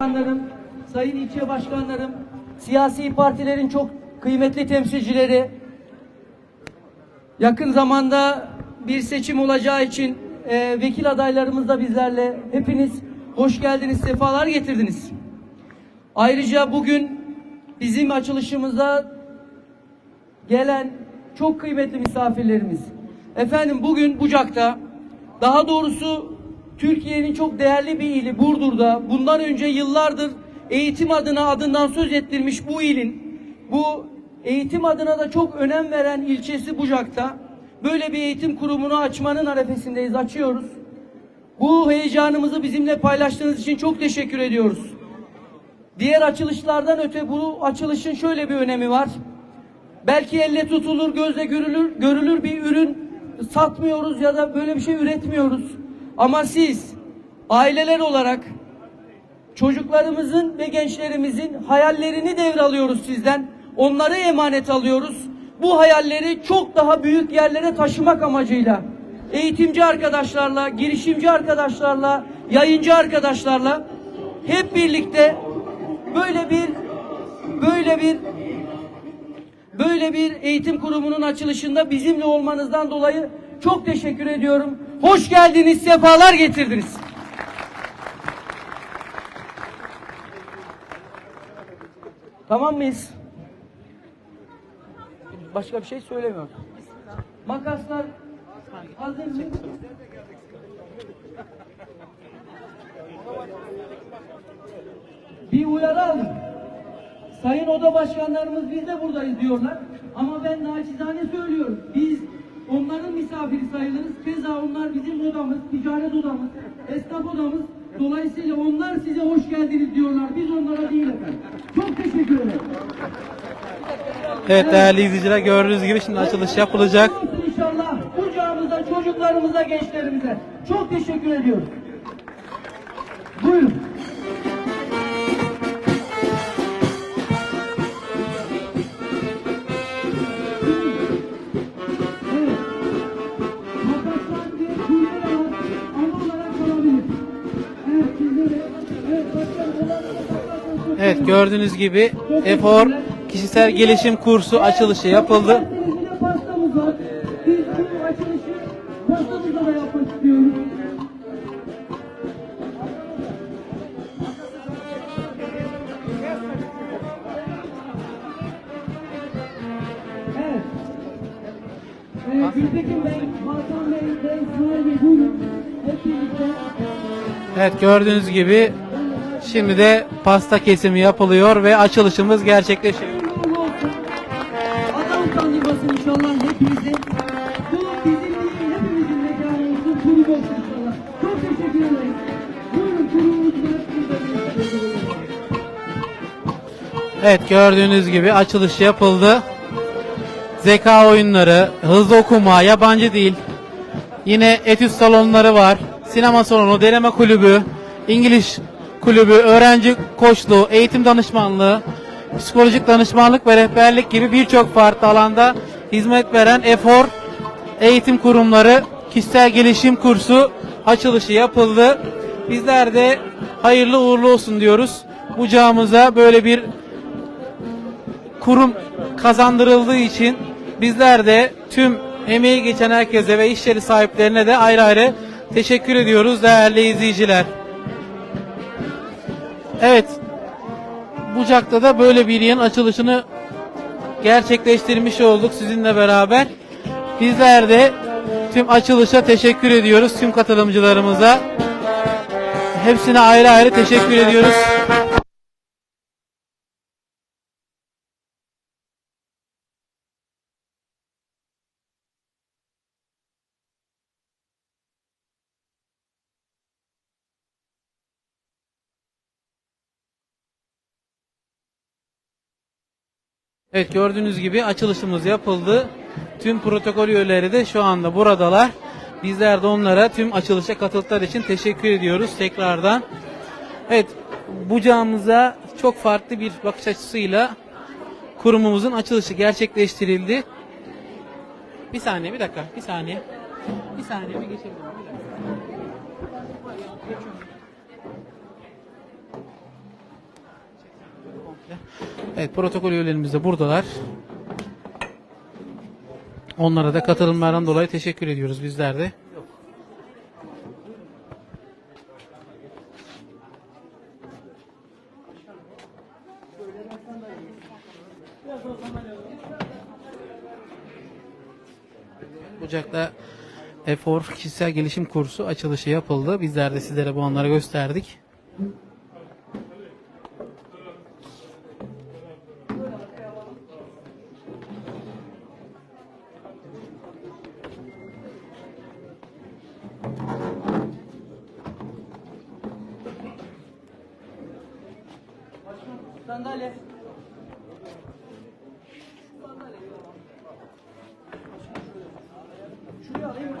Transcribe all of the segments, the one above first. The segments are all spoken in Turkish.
başkanlarım, sayın ilçe başkanlarım, siyasi partilerin çok kıymetli temsilcileri, yakın zamanda bir seçim olacağı için e, vekil adaylarımız da bizlerle. Hepiniz hoş geldiniz, sefalar getirdiniz. Ayrıca bugün bizim açılışımıza gelen çok kıymetli misafirlerimiz. Efendim bugün Bucak'ta daha doğrusu Türkiye'nin çok değerli bir ili Burdur'da bundan önce yıllardır eğitim adına adından söz ettirmiş bu ilin bu eğitim adına da çok önem veren ilçesi Bucak'ta böyle bir eğitim kurumunu açmanın arefesindeyiz açıyoruz. Bu heyecanımızı bizimle paylaştığınız için çok teşekkür ediyoruz. Diğer açılışlardan öte bu açılışın şöyle bir önemi var. Belki elle tutulur, gözle görülür, görülür bir ürün satmıyoruz ya da böyle bir şey üretmiyoruz. Ama siz aileler olarak çocuklarımızın ve gençlerimizin hayallerini devralıyoruz sizden. Onları emanet alıyoruz. Bu hayalleri çok daha büyük yerlere taşımak amacıyla eğitimci arkadaşlarla, girişimci arkadaşlarla, yayıncı arkadaşlarla hep birlikte böyle bir böyle bir böyle bir eğitim kurumunun açılışında bizimle olmanızdan dolayı çok teşekkür ediyorum. Hoş geldiniz, sefalar getirdiniz. Tamam mıyız? Başka bir şey söylemiyorum. Makaslar hazır mı? Bir uyarı aldım. Sayın oda başkanlarımız biz de buradayız diyorlar. Ama ben naçizane söylüyorum. Biz onların misafiri sayılırız. Keza onlar bizim odamız, ticaret odamız, esnaf odamız. Dolayısıyla onlar size hoş geldiniz diyorlar. Biz onlara değil efendim. Çok teşekkür ederim. Evet değerli izleyiciler gördüğünüz gibi şimdi açılış yapılacak. İnşallah kucağımıza, çocuklarımıza, gençlerimize. Çok teşekkür ediyorum. Buyurun. Gördüğünüz gibi efor kişisel gelişim kursu açılışı yapıldı. Evet gördüğünüz gibi şimdi de pasta kesimi yapılıyor ve açılışımız gerçekleşiyor. Allah utandırmasın inşallah hepimizi. Bu bizim değil hepimizin mekanı olsun. Kulüp olsun inşallah. Çok teşekkür ederiz. Buyurun kulübümüzü de hep birlikte. Evet gördüğünüz gibi açılışı yapıldı. Zeka oyunları, hızlı okuma, yabancı dil, yine etüt salonları var, sinema salonu, deneme kulübü, İngiliz kulübü, öğrenci koçluğu, eğitim danışmanlığı, psikolojik danışmanlık ve rehberlik gibi birçok farklı alanda hizmet veren efor eğitim kurumları kişisel gelişim kursu açılışı yapıldı. Bizler de hayırlı uğurlu olsun diyoruz. Bucağımıza böyle bir kurum kazandırıldığı için bizler de tüm emeği geçen herkese ve iş yeri sahiplerine de ayrı ayrı teşekkür ediyoruz değerli izleyiciler. Evet. Bucak'ta da böyle bir yılın açılışını gerçekleştirmiş olduk sizinle beraber. Bizler de tüm açılışa teşekkür ediyoruz tüm katılımcılarımıza. Hepsine ayrı ayrı teşekkür ediyoruz. Evet gördüğünüz gibi açılışımız yapıldı. Tüm protokol üyeleri de şu anda buradalar. Bizler de onlara tüm açılışa katıldıkları için teşekkür ediyoruz tekrardan. Evet bucağımıza çok farklı bir bakış açısıyla kurumumuzun açılışı gerçekleştirildi. Bir saniye bir dakika bir saniye. Bir saniye bir geçebilir miyim? Bir dakika. Evet protokol üyelerimiz de buradalar. Onlara da katılımlarından dolayı teşekkür ediyoruz bizler de. Bucak'ta Efor kişisel gelişim kursu açılışı yapıldı. Bizler de sizlere bu anları gösterdik. Sandalye. Şuraya alayım mı?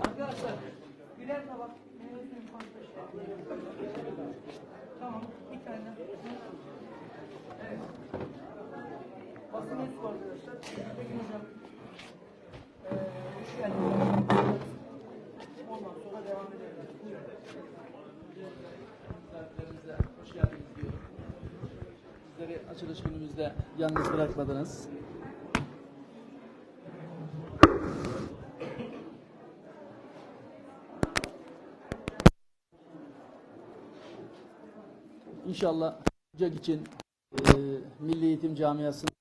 Arkadaşlar birer tabak. Tamam, bir tane. Evet. Basın mensubu arkadaşlar. Peki hocam. Ee, hoş geldiniz. Ondan sonra devam edelim. Misafirlerimize hoş geldiniz diyorum. Bizleri açılış günümüzde yalnız bırakmadınız. İnşallah Ocak için e, Milli Eğitim Camiası'nın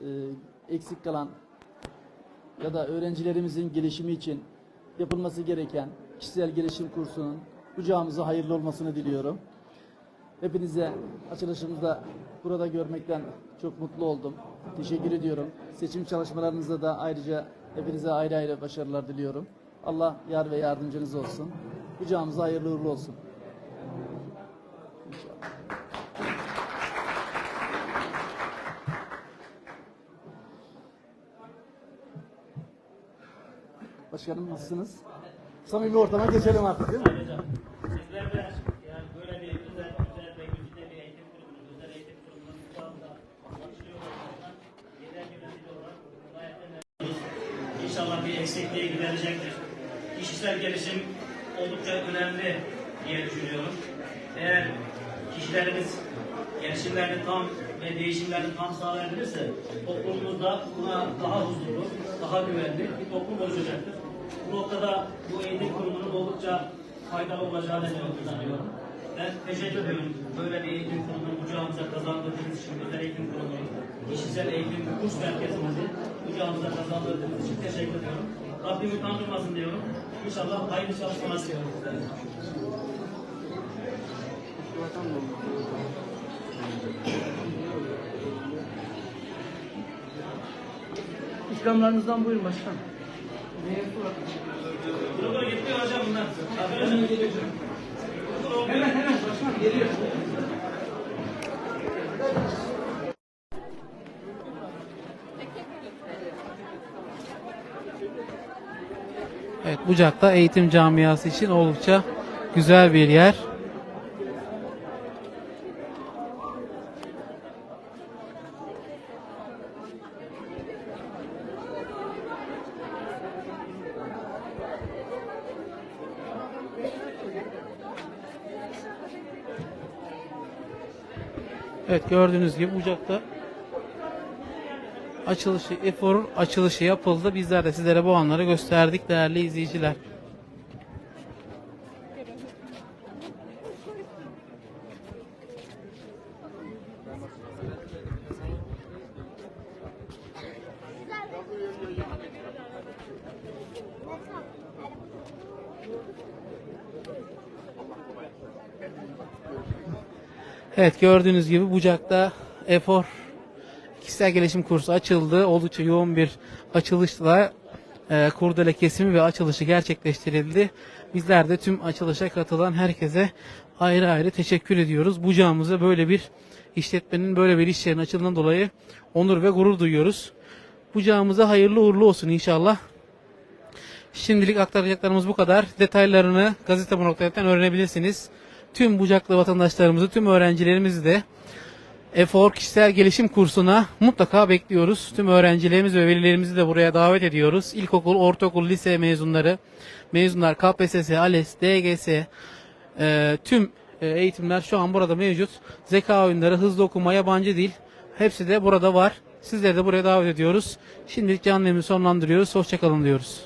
e, eksik kalan ya da öğrencilerimizin gelişimi için yapılması gereken kişisel gelişim kursunun kucağımıza hayırlı olmasını diliyorum. Hepinize açılışımızda burada görmekten çok mutlu oldum. Teşekkür ediyorum. Seçim çalışmalarınızda da ayrıca hepinize ayrı ayrı başarılar diliyorum. Allah yar ve yardımcınız olsun. Kucağımıza hayırlı uğurlu olsun. Başkanım nasılsınız? Samimi ortama geçelim artık değil mi? Böyle bir özel. İnşallah bir eksikliği giderecektir. Kişisel gelişim oldukça önemli diye düşünüyorum. Eğer kişilerimiz gelişimlerini tam ve değişimlerini tam sağlayabilirse toplumumuzda buna daha huzurlu, daha güvenli bir toplum oluşacaktır. Bu noktada bu eğitim kurumunun oldukça faydalı olacağını inanıyorum. Ben teşekkür ediyorum. Böyle bir eğitim kurumunu kucağımıza kazandırdığınız için, özel eğitim kurumunu, kişisel eğitim kurs merkezimizi kucağımıza kazandırdığınız için teşekkür ediyorum. Rabbim utandırmasın diyorum. İnşallah hayırlı çalışmalar diliyorum sizlere. İkramlarınızdan buyurun başkanım. Bunu getiriyor hocam bunlar. Hemen. Hemen başkanım geliyor. Evet Bucak'ta eğitim camiası için oldukça güzel bir yer. Evet gördüğünüz gibi Bucak'ta açılışı, eforun açılışı yapıldı. Bizler de sizlere bu anları gösterdik değerli izleyiciler. Evet gördüğünüz gibi Bucak'ta efor kişisel gelişim kursu açıldı. Oldukça yoğun bir açılışla e, kurdele kesimi ve açılışı gerçekleştirildi. Bizler de tüm açılışa katılan herkese ayrı ayrı teşekkür ediyoruz. Bucağımıza böyle bir işletmenin böyle bir iş yerinin açıldığından dolayı onur ve gurur duyuyoruz. Bucağımıza hayırlı uğurlu olsun inşallah. Şimdilik aktaracaklarımız bu kadar. Detaylarını gazete.net'ten öğrenebilirsiniz. Tüm bucaklı vatandaşlarımızı, tüm öğrencilerimizi de Efor Kişisel Gelişim Kursu'na mutlaka bekliyoruz. Tüm öğrencilerimiz ve velilerimizi de buraya davet ediyoruz. İlkokul, ortaokul, lise mezunları, mezunlar KPSS, ALES, DGS, e, tüm e, eğitimler şu an burada mevcut. Zeka oyunları, hızlı okuma, yabancı dil hepsi de burada var. Sizleri de buraya davet ediyoruz. Şimdilik canlı sonlandırıyoruz. Hoşçakalın diyoruz.